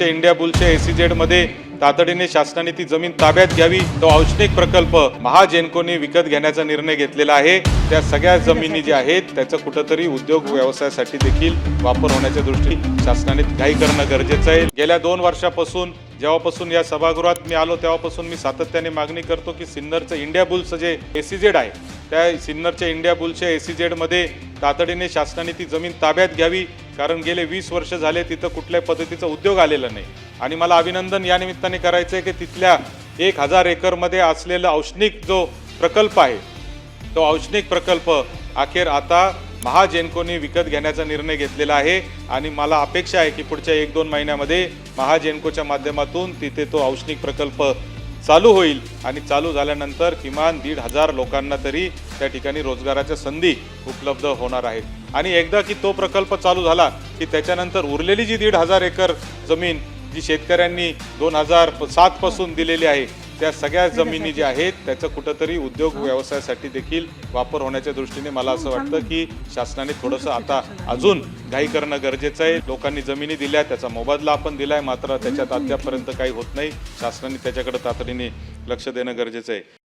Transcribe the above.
India बुलच्या एसीजेडमध्ये तातडीने शासनाने ती जमीन ताब्यात घ्यावी तो औष्णिक प्रकल्प महाजेनकोने विकत घेण्याचा निर्णय घेतलेला आहे. त्या सगळ्या जमिनी ज्या आहेत त्याचा कुठंतरी उद्योग व्यवसायासाठी देखील वापर होण्याच्या दृष्टीने शासनाने घाई करणं गरजेचं आहे. गेल्या दोन वर्षापासून जेव्हापासून या सभागृहात मी आलो तेव्हापासून मी सातत्याने मागणी करतो की सिन्नरचं इंडिया बुल्स जे एसीजेड आहे त्या सिन्नरच्या इंडिया बुलच्या एसीजेडमध्ये तातडीने शासनाने ती जमीन ताब्यात घ्यावी. कारण गेले वीस वर्ष झाले तिथं कुठल्याही पद्धतीचा उद्योग आलेला नाही. आणि मला अभिनंदन या निमित्ताने करायचं आहे की तिथल्या एक हजार एकरमध्ये असलेला औष्णिक जो प्रकल्प आहे तो औष्णिक प्रकल्प अखेर आता महाजेनकोने विकत घेण्याचा निर्णय घेतलेला आहे. आणि मला अपेक्षा आहे की पुढच्या एक दोन महिन्यामध्ये महाजेनकोच्या माध्यमातून तिथे तो औष्णिक प्रकल्प चालू होईल. आणि चालू झाल्यानंतर किमान दीड हजार लोकांना तरी त्या ठिकाणी रोजगाराच्या संधी उपलब्ध होणार आहेत. आणि एकदा की तो प्रकल्प चालू झाला की त्याच्यानंतर उरलेली जी दीड हजार एकर जमीन जी शेतकऱ्यांनी दोन हजार सात पासून दिलेली आहे त्या सगळ्या जमिनी ज्या आहेत त्याचा कुठंतरी उद्योग व्यवसायासाठी देखील वापर होण्याच्या दृष्टीने मला असं वाटतं की शासनाने थोडंसं आता अजून घाई करणं गरजेचं आहे. लोकांनी जमिनी दिल्या त्याचा मोबदला आपण दिलाय मात्र त्याच्यात अद्यापर्यंत काही होत नाही. शासनाने त्याच्याकडे तातडीने लक्ष देणं गरजेचं आहे.